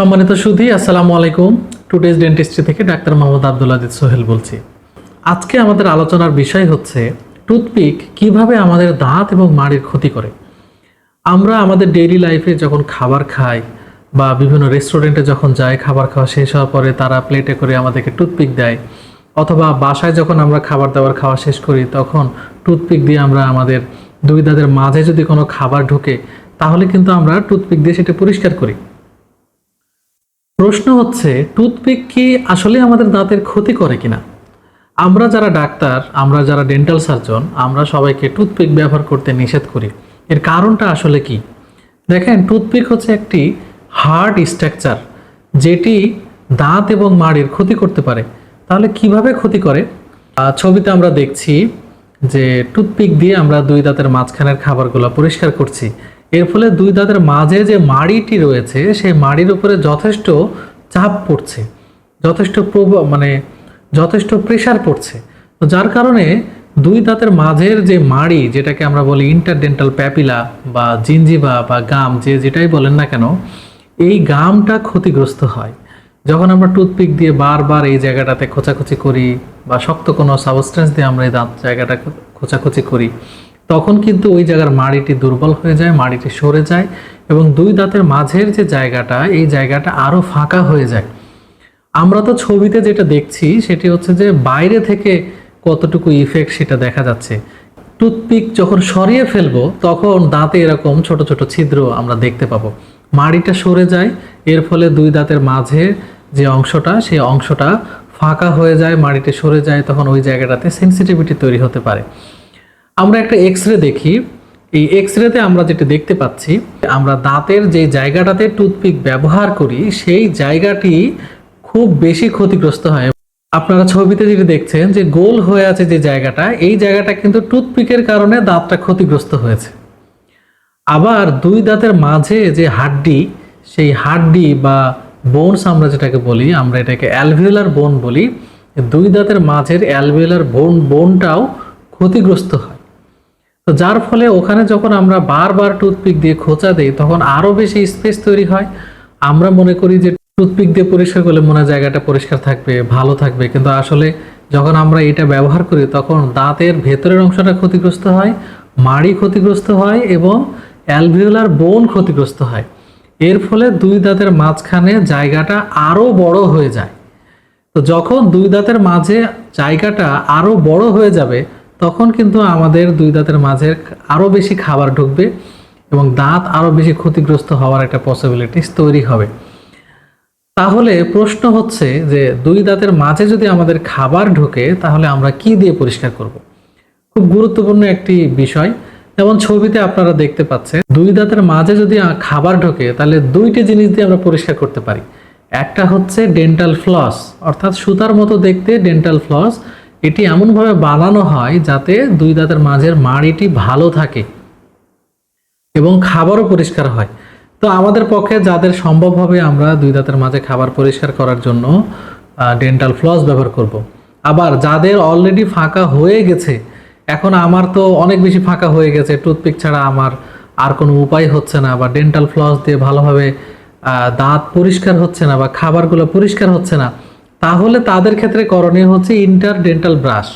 সম্মানিত সুধী, আসসালামু আলাইকুম। টুডেজ ডেন্টিস্ট্রি থেকে ডাক্তার মোহাম্মদ আব্দুল আজিজ সোহেল বলছি। আজকে আমাদের আলোচনার বিষয় হচ্ছে টুথপিক কীভাবে আমাদের দাঁত এবং মাড়ির ক্ষতি করে। আমরা আমাদের ডেইলি লাইফে যখন খাবার খাই বা বিভিন্ন রেস্টুরেন্টে যখন যাই, খাবার খাওয়া শেষ হওয়ার পরে তারা প্লেটে করে আমাদেরকে টুথপিক দেয়। অথবা বাসায় যখন আমরা খাবার দাবার খাওয়া শেষ করি, তখন টুথপিক দিয়ে আমরা আমাদের দুই দাঁতের মাঝে যদি কোনো খাবার ঢোকে, তাহলে কিন্তু আমরা টুথপিক দিয়ে সেটা পরিষ্কার করি। প্রশ্ন হচ্ছে, টুথপিক কি আসলে আমাদের দাঁতের ক্ষতি করে কিনা? আমরা যারা ডাক্তার, আমরা যারা ডেন্টাল সার্জন আমরা সবাইকে টুথপিক ব্যবহার করতে নিষেধ করি। এর কারণটা আসলে কি? দেখেন, টুথপিক হচ্ছে একটি হার্ড স্ট্রাকচার, যেটি দাঁত এবং মাড়ির ক্ষতি করতে পারে। তাহলে কীভাবে ক্ষতি করে? ছবিতে আমরা দেখছি যে টুথপিক দিয়ে আমরা দুই দাঁতের মাঝখানের খাবারগুলো পরিষ্কার করছি। এর ফলে দুই দাঁতের মাঝে যে মাড়িটি রয়েছে, সেই মাড়ির উপরে যথেষ্ট চাপ পড়ছে, যথেষ্ট মানে যথেষ্ট প্রেশার পড়ছে। তো যার কারণে দুই দাঁতের মাঝের যে মাড়ি, যেটাকে আমরা বলি ইন্টারডেন্টাল প্যাপিলা বা জিঞ্জিবা বা গাম যে যেটাই বলেন না কেন, এই গামটা ক্ষতিগ্রস্ত হয়। যখন আমরা টুথপিক দিয়ে বারবার এই জায়গাটাতে খোঁচাখুচি করি বা শক্ত কোনো সাবস্টেন্স দিয়ে আমরা এই দাঁত জায়গাটা খোঁচাখুচি করি তখন কিন্তু ওই জায়গার মাড়িটি দুর্বল হয়ে যায়, মাড়িটি সরে যায় এবং দুই দাঁতের মাঝের যে জায়গাটা, এই জায়গাটা আরও ফাঁকা হয়ে যায়। আমরা তো ছবিতে যেটা দেখছি, সেটি হচ্ছে যে বাইরে থেকে কতটুকু ইফেক্ট সেটা দেখা যাচ্ছে। টুথপিক যখন সরিয়ে ফেলব, তখন দাঁতে এরকম ছোট ছোট ছিদ্র আমরা দেখতে পাবো। মাড়িটা সরে যায়, এর ফলে দুই দাঁতের মাঝে যে অংশটা, সেই অংশটা ফাঁকা হয়ে যায় মাড়িতে সরে যায়, তখন ওই জায়গাটাতে সেন্সিটিভিটি তৈরি হতে পারে। আমরা একটা এক্স রে দেখি। এই এক্স রেতে আমরা যেটা দেখতে পাচ্ছি, আমরা দাঁতের যে জায়গাটাতে টুথপিক ব্যবহার করি, সেই জায়গাটি খুব বেশি ক্ষতিগ্রস্ত হয়। আপনারা ছবিতে যেটা দেখছেন যে গোল হয়ে আছে যে জায়গাটা, এই জায়গাটা কিন্তু টুথপিকের কারণে দাঁতটা ক্ষতিগ্রস্ত হয়েছে। আবার দুই দাঁতের মাঝে যে হাড্ডি, সেই হাড্ডি বা বোনস আমরা যেটাকে বলি, আমরা এটাকে অ্যালভিওলার বোন বলি, দুই দাঁতের মাঝের অ্যালভিওলার বোন, বোনটাও ক্ষতিগ্রস্ত হয়। তো যার ফলে ওখানে যখন আমরা বারবার টুথপিক দিয়ে খোঁচা দিই, তখন আরও বেশি স্পেস তৈরি হয়। আমরা মনে করি যে টুথপিক দিয়ে পরিষ্কার করলে মনে জায়গাটা পরিষ্কার থাকবে, ভালো থাকবে। কিন্তু আসলে যখন আমরা এটা ব্যবহার করি, তখন দাঁতের ভেতরের অংশটা ক্ষতিগ্রস্ত হয়, মাড়ি ক্ষতিগ্রস্ত হয় এবং অ্যালভিওলার বোন ক্ষতিগ্রস্ত হয়। এর ফলে দুই দাঁতের মাঝখানে জায়গাটা আরও বড় হয়ে যায়। তো যখন দুই দাঁতের মাঝে জায়গাটা আরও বড় হয়ে যাবে তখন কিন্তু আমাদের দুই দাঁতের মাঝে আরও বেশি খাবার ঢুকবে এবং দাঁত আরও বেশি ক্ষতিগ্রস্ত হওয়ার একটা পসিবিলিটিস তৈরি হবে। তাহলে প্রশ্ন হচ্ছে যে দুই দাঁতের মাঝে যদি আমাদের খাবার ঢোকে, তাহলে আমরা কি দিয়ে পরিষ্কার করব। খুব গুরুত্বপূর্ণ একটি বিষয়। যেমন ছবিতে আপনারা দেখতে পাচ্ছেন, দুই দাঁতের মাঝে যদি খাবার ঢোকে, তাহলে দুইটি জিনিস দিয়ে আমরা পরিষ্কার করতে পারি। একটা হচ্ছে ডেন্টাল ফ্লস অর্থাৎ সুতার মতো দেখতে ডেন্টাল ফ্লস এটি এমনভাবে বানানো হয় যাতে দুই দাঁতের মাঝের মাড়িটি ভালো থাকে এবং খাবারও পরিষ্কার হয় তো আমাদের পক্ষে যাদের সম্ভব হবে আমরা দুই দাঁতের মাঝে খাবার পরিষ্কার করার জন্য ডেন্টাল ফ্লস ব্যবহার করব। আবার যাদের অলরেডি ফাঁকা হয়ে গেছে, এখন আমার তো অনেক বেশি ফাঁকা হয়ে গেছে টুথপিক ছাড়া আমার আর কোনো উপায় হচ্ছে না বা ডেন্টাল ফ্লস দিয়ে ভালোভাবে দাঁত পরিষ্কার হচ্ছে না বা খাবারগুলো পরিষ্কার হচ্ছে না তাহলে তাদের ক্ষেত্রে করণীয় হচ্ছে ইন্টার ডেন্টাল ব্রাশ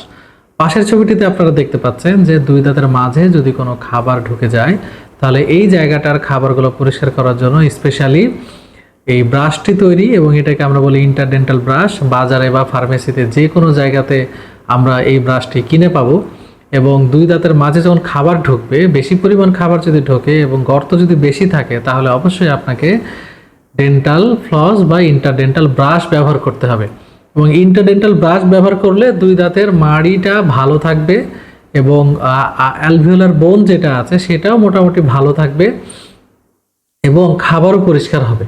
পাশের ছবিটিতে আপনারা দেখতে পাচ্ছেন যে দুই দাঁতের মাঝে যদি কোনো খাবার ঢুকে যায়, তাহলে এই জায়গাটার খাবারগুলো পরিষ্কার করার জন্য স্পেশালি এই ব্রাশটি তৈরি এবং এটাকে আমরা বলি ইন্টারডেন্টাল ব্রাশ বাজারে বা ফার্মেসিতে যে কোনো জায়গাতে আমরা এই ব্রাশটি কিনে পাবো এবং দুই দাঁতের মাঝে যখন খাবার ঢুকবে, বেশি পরিমাণ খাবার যদি ঢোকে এবং গর্ত যদি বেশি থাকে, তাহলে অবশ্যই আপনাকে ডেন্টাল ফ্লস বা ইন্টারডেন্টাল ব্রাশ ব্যবহার করতে হবে। এবং ইন্টারডেন্টাল ব্রাশ ব্যবহার করলে দুই দাঁতের মাড়িটা ভালো থাকবে এবং অ্যালভিওলার বোন যেটা আছে সেটাও মোটামুটি ভালো থাকবে এবং খাবারও পরিষ্কার হবে।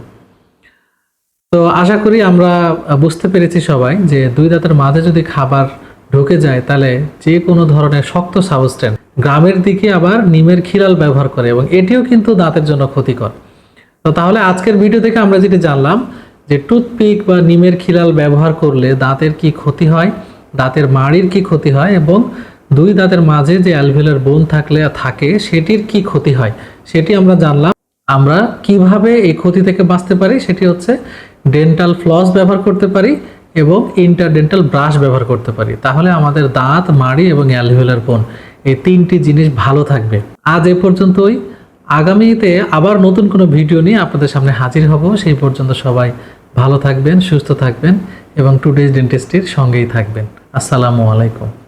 তো আশা করি আমরা বুঝতে পেরেছি সবাই যে দুই দাঁতের মাঝে যদি খাবার ঢুকে যায় তাহলে যে কোনো ধরনের শক্ত সাবস্টেন্স গ্রামের দিকে আবার নিমের খিরাল ব্যবহার করে এবং এটিও কিন্তু দাঁতের জন্য ক্ষতিকর। তো তাহলে আজকের ভিডিও থেকে আমরা যেটি জানলাম যে টুথপিক বা নিমের খিলাল ব্যবহার করলে দাঁতের কি ক্ষতি হয়, দাঁতের মাড়ির কি ক্ষতি হয় এবং দুই দাঁতের মাঝে যে অ্যালভিলার বোন থাকলে, থাকে, সেটির কি ক্ষতি হয়, সেটি আমরা জানলাম। আমরা কীভাবে এই ক্ষতি থেকে বাঁচতে পারি, সেটি হচ্ছে ডেন্টাল ফ্লস ব্যবহার করতে পারি এবং ইন্টারডেন্টাল ব্রাশ ব্যবহার করতে পারি। তাহলে আমাদের দাঁত, মাড়ি এবং অ্যালভিওলার বোন এই তিনটি জিনিস ভালো থাকবে। আজ এ পর্যন্তই। আগামীতে আবার নতুন কোনো ভিডিও নিয়ে আপনাদের সামনে হাজির হব। সেই পর্যন্ত সবাই ভালো থাকবেন, সুস্থ থাকবেন এবং টুডেজ ডেন্টিস্টির সঙ্গেই থাকবেন। আসসালামু আলাইকুম।